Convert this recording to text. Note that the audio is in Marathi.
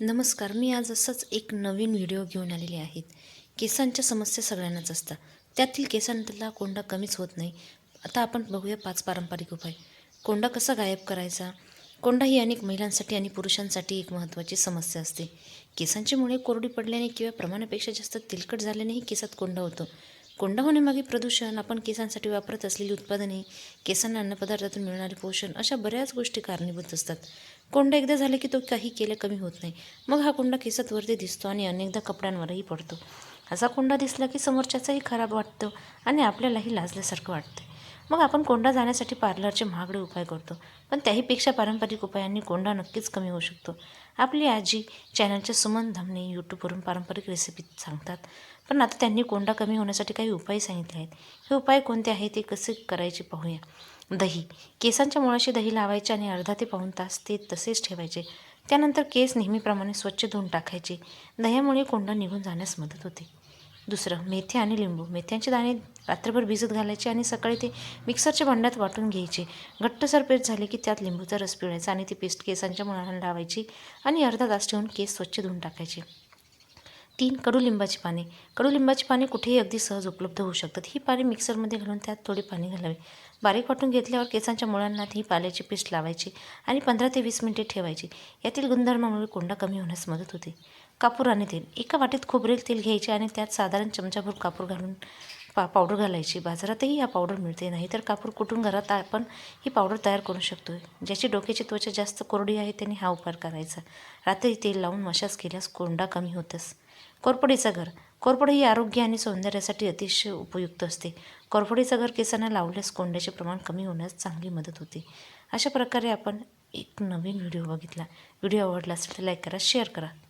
नमस्कार मी आज असंच एक नवीन व्हिडिओ घेऊन आलेले आहेत. केसांच्या समस्या सगळ्यांनाच असतात. त्यातील केसांतला कोंडा कमीच होत नाही. आता आपण बघूया पाच पारंपरिक उपाय. कोंडा कसा गायब करायचा? कोंडा ही अनेक महिलांसाठी आणि पुरुषांसाठी एक महत्त्वाची समस्या असते. केसांचे मुळे कोरडी पडल्याने किंवा प्रमाणापेक्षा जास्त तेलकट झाल्यानेही केसात कोंडा होतो. कोंडा होण्यामागे प्रदूषण आपण केसांसाठी वापरत असलेली उत्पादने केसांना अन्नपदार्थातून मिळणारे पोषण अशा बऱ्याच गोष्टी कारणीभूत असतात. कोंडा एकदा झाला की तो काही केलं कमी होत नाही. मग हा कोंडा केसात वरती दिसतो आणि अनेकदा कपड्यांवरही पडतो. असा कोंडा दिसला की समोरच्याचाही खराब वाटतं आणि आपल्यालाही लाजल्यासारखं वाटतं मग आपण कोंडा जाण्यासाठी पार्लरचे महागडे उपाय करतो. पण त्याहीपेक्षा पारंपरिक उपायांनी कोंडा नक्कीच कमी होऊ शकतो. आपली आजी चॅनलचे सुमन धामणे यूट्यूबवरून पारंपरिक रेसिपी सांगतात. पण आता त्यांनी कोंडा कमी होण्यासाठी काही उपाय सांगितले आहेत. हे उपाय कोणते आहेत ते कसे करायचे पाहूया. दही. केसांच्या मुळाशी दही लावायचे आणि अर्धा ते पाऊण तास ते तसेच ठेवायचे. त्यानंतर केस नेहमीप्रमाणे स्वच्छ धुवून टाकायचे. दह्यामुळे कोंडा निघून जाण्यास मदत होते. दुसरं मेथी आणि लिंबू. मेथ्यांचे दाणे रात्रभर भिजत घालायचे आणि सकाळी ते मिक्सरच्या भांड्यात वाटून घ्यायचे. घट्टसर पेस्ट झाले की त्यात लिंबूचा रस पिळायचा आणि ती पेस्ट केसांच्या मुळांना लावायची आणि अर्धा तास ठेवून केस स्वच्छ धुवून टाकायचे. तीन कडुलिंबाची पाने. कडुलिंबाची पाने कुठेही अगदी सहज उपलब्ध होऊ शकतात. ही पाने मिक्सरमध्ये घालून त्यात थोडी पाणी घालावे. बारीक वाटून घेतल्यावर केसांच्या मुळांना ही पाल्याची पेस्ट लावायची आणि पंधरा ते वीस मिनिटे ठेवायची. यातील गुणधर्मामुळे कोंडा कमी होण्यास मदत होते. कापूर आणि तेल. एका वाटीत खोबरेल तेल घ्यायचे आणि त्यात साधारण चमचाभर कापूर घालून पा पावडर घालायची. बाजारातही हा पावडर मिळते नाही तर कापूर कुटून घरात आपण ही पावडर तयार करू शकतो. ज्याची डोक्याची त्वचा जास्त कोरडी आहे त्यांनी हा उपाय करायचा. रात्री तेल लावून मशाज केल्यास कोंडा कमी होतस कोरफडीचं घर. कोरपड ही आरोग्य आणि सौंदर्यासाठी अतिशय उपयुक्त असते. कोरफडीचं घर केसांना लावल्यास कोंड्याचे प्रमाण कमी होण्यास चांगली मदत होते. अशा प्रकारे आपण एक नवीन व्हिडिओ बघितला. व्हिडिओ आवडला असेल तर लाईक करा शेअर करा.